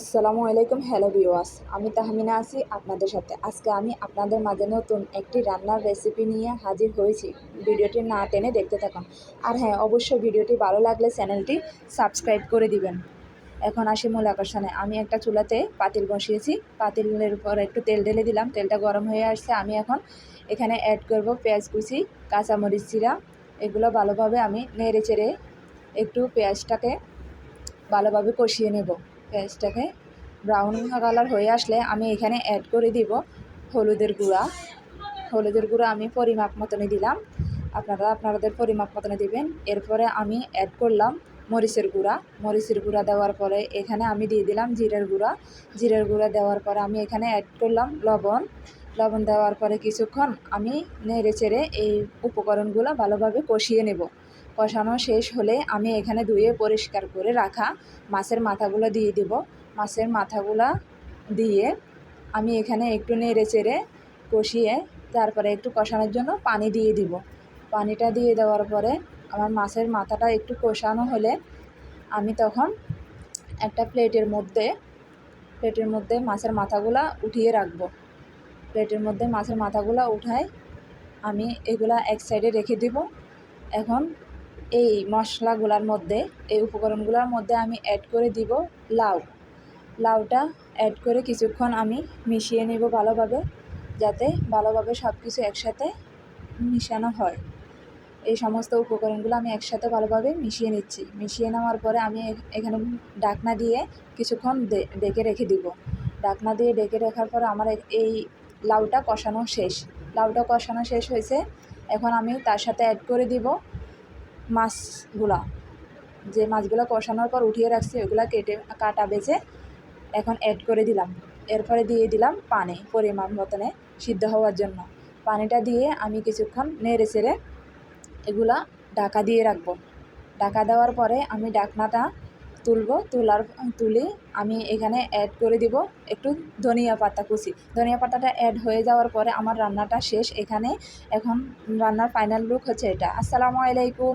আসসালামু আলাইকুম, হ্যালো ভিওয়াস আমি তাহমিনা আছি আপনাদের সাথে। আজকে আমি আপনাদের মাঝে নতুন একটি রান্নার রেসিপি নিয়ে হাজির হয়েছি। ভিডিওটি না টেনে দেখতে থাকুন। আর হ্যাঁ অবশ্যই ভিডিওটি ভালো লাগলে চ্যানেলটি সাবস্ক্রাইব করে দিবেন। এখন আসি মূল আকর্ষণে। আমি একটা চুলাতে পাতিল বসিয়েছি। পাতিলের উপর একটু তেল ঢেলে দিলাম। তেলটা গরম হয়ে আসছে। আমি এখন এখানে অ্যাড করব পেঁয়াজ কুচি, কাঁচামরিচ চিরা এগুলো ভালোভাবে আমি নেড়ে চেড়ে একটু পেঁয়াজটাকে ভালোভাবে কষিয়ে নেব। পেঁয়াজটাকে ব্রাউন কালার হয়ে আসলে আমি এখানে অ্যাড করে দিব হলুদের গুঁড়া। হলুদের গুঁড়া আমি পরিমাপ মতনই দিলাম। আপনারা আপনাদের পরিমাপ মতনে দিবেন। এরপরে আমি অ্যাড করলাম মরিচের গুঁড়া। মরিচের গুঁড়া দেওয়ার পরে এখানে আমি দিয়ে দিলাম জিরের গুঁড়া। জিরের গুঁড়া দেওয়ার পরে আমি এখানে অ্যাড করলাম লবণ। লবণ দেওয়ার পরে কিছুক্ষণ আমি নেড়ে চেড়ে এই উপকরণগুলো ভালোভাবে কষিয়ে নেব। কষানো শেষ হলে আমি এখানে ধুয়ে পরিষ্কার করে রাখা মাছের মাথাগুলো দিয়ে দিব। মাছের মাথাগুলো দিয়ে আমি এখানে একটু নেড়ে চেড়ে কষিয়ে তারপরে একটু কষানোর জন্য পানি দিয়ে দিব। পানিটা দিয়ে দেওয়ার পরে আমার মাছের মাথাটা একটু কষানো হলে আমি তখন একটা প্লেটের মধ্যে প্লেটের মধ্যে মাছের মাথাগুলা উঠিয়ে রাখব। প্লেটের মধ্যে মাছের মাথাগুলো উঠাই আমি এগুলা এক সাইডে রেখে দিব। এখন এই মশলাগুলোর মধ্যে, এই উপকরণগুলোর মধ্যে আমি অ্যাড করে দিব লাউ। লাউটা অ্যাড করে কিছুক্ষণ আমি মিশিয়ে নেব ভালোভাবে, যাতে ভালোভাবে সব কিছু একসাথে মিশানো হয়। এই সমস্ত উপকরণগুলো আমি একসাথে ভালোভাবে মিশিয়ে নিচ্ছি। মিশিয়ে নেওয়ার পরে আমি এখানে ডাকনা দিয়ে কিছুক্ষণ ডেকে রেখে দিব। ডাকনা দিয়ে ডেকে রাখার পরে আমার এই লাউটা কষানো শেষ। লাউটা কষানো শেষ হয়েছে। এখন আমি তার সাথে অ্যাড করে দিব। মাছগুলা। যে মাছগুলো কষানোর পর উঠিয়ে রাখছি ওগুলো কেটে, কাটা, বেছে এখন অ্যাড করে দিলাম। এরপরে দিয়ে দিলাম পানি পরিমাণ মতনে সিদ্ধ হওয়ার জন্য। পানিটা দিয়ে আমি কিছুক্ষণ নেড়ে চেড়ে এগুলা ঢাকা দিয়ে রাখব। ঢাকা দেওয়ার পরে আমি ডাকনাটা তুলবো, তোলার তুলে আমি এখানে অ্যাড করে দিব একটু ধনিয়া পাতা কুচি। ধনিয়া পাতাটা অ্যাড হয়ে যাওয়ার পরে আমার রান্নাটা শেষ। এখানে এখন রান্নার ফাইনাল লুক হচ্ছে এটা। আসসালামু আলাইকুম।